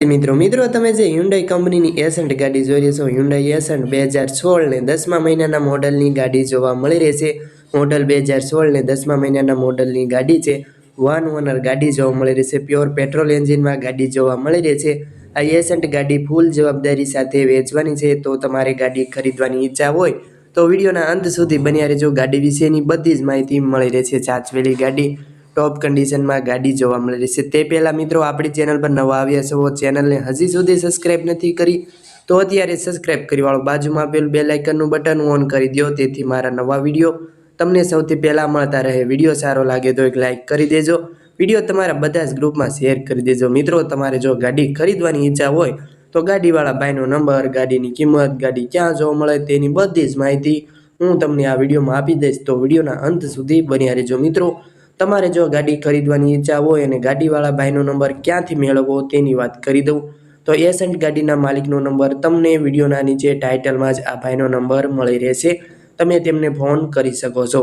મિત્રો મિત્રો, તમે જે હ્યુન્ડાઈ કંપનીની એસન્ટ ગાડી જોઈ રહ્યા છો હ્યુન્ડાઈ એસન્ટ બે હજાર સોળ ને દસમા મહિનાના મોડલની ગાડી જોવા મળી રહેશે મોડલ બે હજાર સોળ ને દસમા મહિનાના મોડલની ગાડી છે. વન ઓનર ગાડી જોવા મળી રહેશે પ્યોર પેટ્રોલ એન્જિનમાં ગાડી જોવા મળી રહેશે આ એસન્ટ ગાડી ફૂલ જવાબદારી સાથે વેચવાની છે. તો તમારે ગાડી ખરીદવાની ઈચ્છા હોય, તો વિડીયોના અંત સુધી બન્યા રહેજો. ગાડી વિશેની બધી જ માહિતી મળી રહેશે. ચાચવેલી ગાડી. ટોપ કન્ડિશનમાં ગાડી જોવા મળી છે. તે પહેલાં મિત્રો આપણી ચેનલ પર નવા આવ્યા છો ચેનલને હજી સુધી સબસ્ક્રાઈબ નથી કરી, તો અત્યારે સબસ્ક્રાઇબ કરી વાળો બાજુમાં આપેલું બે લાઇકનનું બટન ઓન કરી દો તેથી મારા નવા વીડિયો તમને સૌથી પહેલાં મળતા રહે. વીડિયો સારો લાગે તો એક લાઇક કરી દેજો. વીડિયો તમારા બધા જ ગ્રુપમાં શેર કરી દેજો. મિત્રો, તમારે જો ગાડી ખરીદવાની ઈચ્છા હોય, તો ગાડીવાળા ભાઈનો નંબર ગાડીની કિંમત, ગાડી ક્યાં જોવા મળે તેની બધી જ માહિતી હું તમને આ વિડીયોમાં આપી દઈશ. તો વિડીયોના અંત સુધી બન્યા રહેજો મિત્રો. તમારે જો ગાડી ખરીદવાની ઈચ્છા હોય અને ગાડીવાળા ભાઈનો નંબર ક્યાંથી મેળવવો તેની વાત કરી દઉં. તો એસન્ટ ગાડીના માલિકનો નંબર તમને વિડીયોના નીચે ટાઇટલમાં જ આ ભાઈનો નંબર મળી રહેશે. તમે તેમને ફોન કરી શકો છો.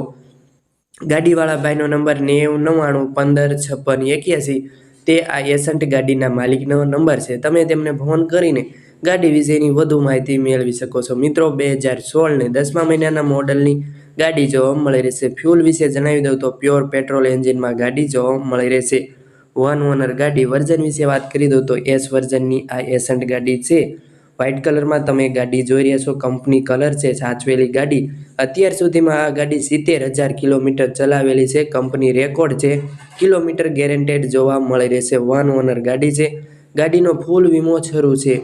ગાડીવાળા ભાઈનો નંબર નેવું નવ્વાણું પંદર છપ્પન એક્યાસી. તે આ એસન્ટ ગાડીના માલિકનો નંબર છે. તમે તેમને ફોન કરીને ગાડી વિશેની વધુ માહિતી મેળવી શકો છો. મિત્રો, બે હજાર સોળ ને દસમા મહિનાના મોડલની ગાડી જોવા મળી રહેશે. ફ્યુલ વિશે જણાવી દઉં તો પ્યોર પેટ્રોલ એન્જિનમાં ગાડી જોવા મળી રહેશે. વન ઓનર ગાડી વર્ઝન વિશે વાત કરી દઉં તો એસ વર્ઝનની આ એસન્ટ ગાડી છે. વ્હાઇટ કલરમાં તમે ગાડી જોઈ રહ્યા છો. કંપની કલર છે, સાચવેલી ગાડી. અત્યાર સુધીમાં આ ગાડી સિત્તેર હજાર કિલોમીટર ચલાવેલી છે. કંપની રેકોર્ડ છે. કિલોમીટર ગેરેન્ટેડ જોવા મળી રહેશે. વન ઓનર ગાડી છે. ગાડીનો ફૂલ વીમો શરૂ છે.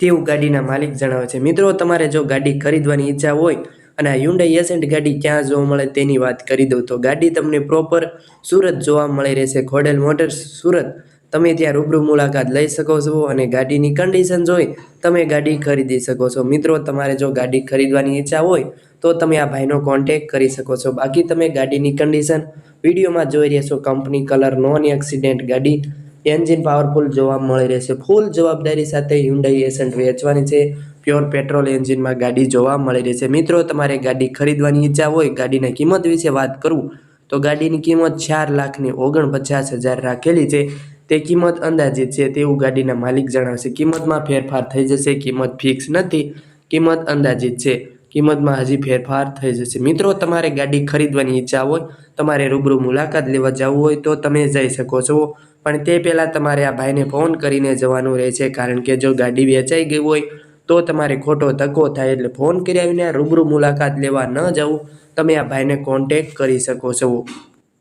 તેવું ગાડીના માલિક જણાવે છે. મિત્રો, તમારે જો ગાડી ખરીદવાની ઈચ્છા હોય અને આ હ્યુન્ડાઈ એસેન્ટ ગાડી ક્યાં જોવા મળે તેની વાત કરી દઉં. તો ગાડી તમને પ્રોપર સુરત જોવા મળી રહેશે. ખોડેલ મોટર્સ સુરત. તમે ત્યાં રૂબરૂ મુલાકાત લઈ શકો છો અને ગાડીની કન્ડિશન જોઈ તમે ગાડી ખરીદી શકો છો. મિત્રો, તમારે જો ગાડી ખરીદવાની ઈચ્છા હોય તો તમે આ ભાઈનો કોન્ટેક કરી શકો છો. બાકી તમે ગાડીની કન્ડિશન વિડીયોમાં જોઈ રહ્યા છો કંપની કલર નોન એક્સિડેન્ટ ગાડી. એન્જિન પાવરફુલ જોવા મળી રહેશે. ફૂલ જવાબદારી સાથે હ્યુન્ડાઈ એસન્ટ વેચવાની છે. પ્યોર પેટ્રોલ એન્જિનમાં ગાડી જોવા મળી રહેશે. મિત્રો, તમારે ગાડી ખરીદવાની ઈચ્છા હોય, ગાડીના કિંમત વિશે વાત કરું, તો ગાડીની કિંમત ચાર લાખની ઓગણપચાસ હજાર રાખેલી છે. તે કિંમત અંદાજિત છે તેવું ગાડીના માલિક જણાવશે. કિંમતમાં ફેરફાર થઈ જશે, કિંમત ફિક્સ નથી, કિંમત અંદાજિત છે. કિંમતમાં હજી ફેરફાર થઈ જશે. મિત્રો, તમારે ગાડી ખરીદવાની ઈચ્છા હોય, તમારે રૂબરૂ મુલાકાત લેવા જવું હોય, તો તમે જઈ શકો છો. પણ તે પહેલાં તમારે આ ભાઈને ફોન કરીને જવાનું રહે છે કારણ કે જો ગાડી વેચાઈ ગઈ હોય, તો તમારે ખોટો ધક્કો થાય. એટલે ફોન કરી આવીને રૂબરૂ મુલાકાત લેવા ન જવું તમે આ ભાઈને કોન્ટેક કરી શકો છો.